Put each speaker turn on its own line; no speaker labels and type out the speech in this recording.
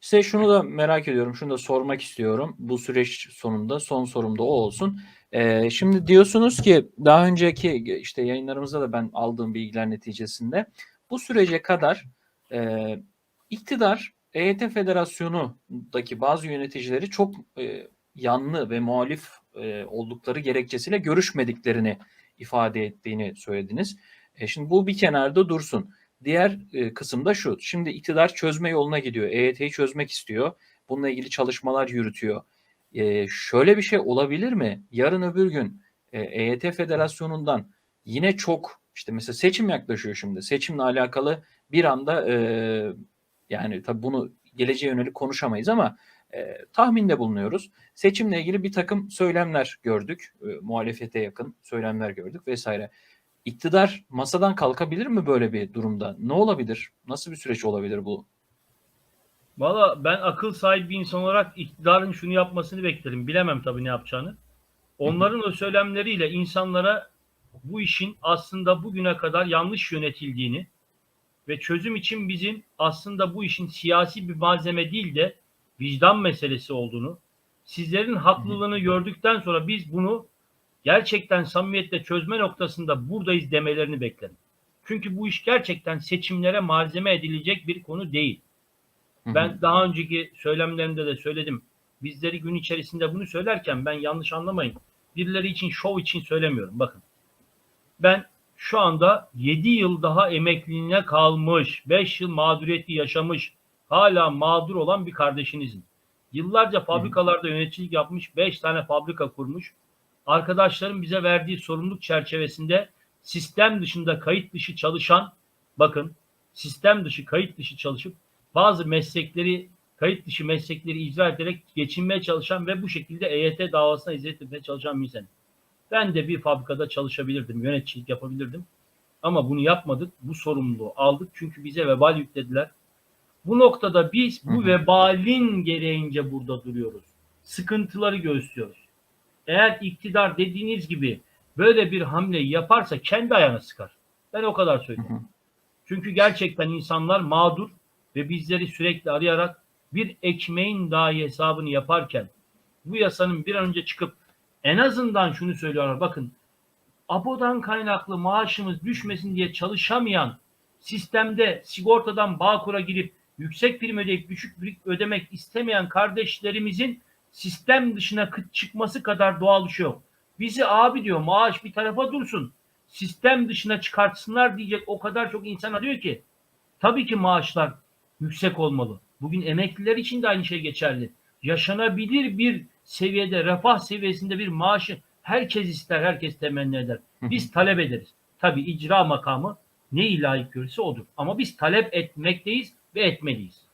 Size şunu da merak ediyorum, şunu da sormak istiyorum. Bu süreç sonunda son sorum da o olsun. Eee, şimdi diyorsunuz ki daha önceki işte yayınlarımızda da ben aldığım bilgiler neticesinde bu sürece kadar eee, iktidar EYT Federasyonu'ndaki bazı yöneticileri çok eee, yanlı ve muhalif eee, oldukları gerekçesiyle görüşmediklerini ifade ettiğini söylediniz. E, şimdi bu bir kenarda dursun. Diğer e, kısım şu. Şimdi iktidar çözme yoluna gidiyor. EYT'yi çözmek istiyor. Bununla ilgili çalışmalar yürütüyor. E, şöyle bir şey olabilir mi? Yarın öbür gün e, EYT Federasyonu'ndan yine çok işte mesela seçim yaklaşıyor şimdi. Seçimle alakalı bir anda e, yani tabii bunu geleceğe yönelik konuşamayız ama e, tahminde bulunuyoruz. Seçimle ilgili bir takım söylemler gördük. E, muhalefete yakın söylemler gördük vesaire. İktidar masadan kalkabilir mi böyle bir durumda? Ne olabilir? Nasıl bir süreç olabilir bu?
Valla ben akıl sahibi bir insan olarak iktidarın şunu yapmasını beklerim. Bilemem tabii ne yapacağını. Onların o söylemleriyle insanlara bu işin aslında bugüne kadar yanlış yönetildiğini ve çözüm için bizim aslında bu işin siyasi bir malzeme değil de vicdan meselesi olduğunu, sizlerin haklılığını gördükten sonra biz bunu gerçekten samimiyetle çözme noktasında buradayız demelerini beklerim. Çünkü bu iş gerçekten seçimlere malzeme edilecek bir konu değil. Ben daha önceki söylemlerimde de söyledim. Bizleri gün içerisinde bunu söylerken ben yanlış anlamayın. Birileri için şov için söylemiyorum. Bakın. Ben şu anda 7 yıl daha emekliliğine kalmış, 5 yıl mağduriyeti yaşamış, hala mağdur olan bir kardeşinizim. Yıllarca fabrikalarda yöneticilik yapmış, 5 tane fabrika kurmuş. Arkadaşlarım bize verdiği sorumluluk çerçevesinde sistem dışında kayıt dışı çalışan, bakın sistem dışı kayıt dışı çalışıp bazı meslekleri kayıt dışı meslekleri icra ederek geçinmeye çalışan ve bu şekilde EYT davasına hizmet etmeye çalışan bir insanım. Ben de bir fabrikada çalışabilirdim, yöneticilik yapabilirdim. Ama bunu yapmadık, bu sorumluluğu aldık çünkü bize vebal yüklediler. Bu noktada biz bu vebalin gereğince burada duruyoruz. Sıkıntıları göğüslüyoruz. Eğer iktidar dediğiniz gibi böyle bir hamleyi yaparsa kendi ayağına sıkar. Ben o kadar söyleyeyim. Çünkü gerçekten insanlar mağdur ve bizleri sürekli arayarak bir ekmeğin dahi hesabını yaparken bu yasanın bir an önce çıkıp en azından şunu söylüyorlar. Bakın ABO'dan kaynaklı maaşımız düşmesin diye çalışamayan sistemde sigortadan Bağkur'a girip yüksek prim ödeyip düşük prim ödemek istemeyen kardeşlerimizin sistem dışına çıkması kadar doğal bir şey yok. Bizi abi diyor maaş bir tarafa dursun. Sistem dışına çıkartsınlar diyecek o kadar çok insan arıyor ki. Tabii ki maaşlar yüksek olmalı. Bugün emekliler için de aynı şey geçerli. Yaşanabilir bir seviyede, refah seviyesinde bir maaşı herkes ister, herkes temenni eder. Biz talep ederiz. Tabii icra makamı ne layık görürse odur. Ama biz talep etmekteyiz ve etmeliyiz.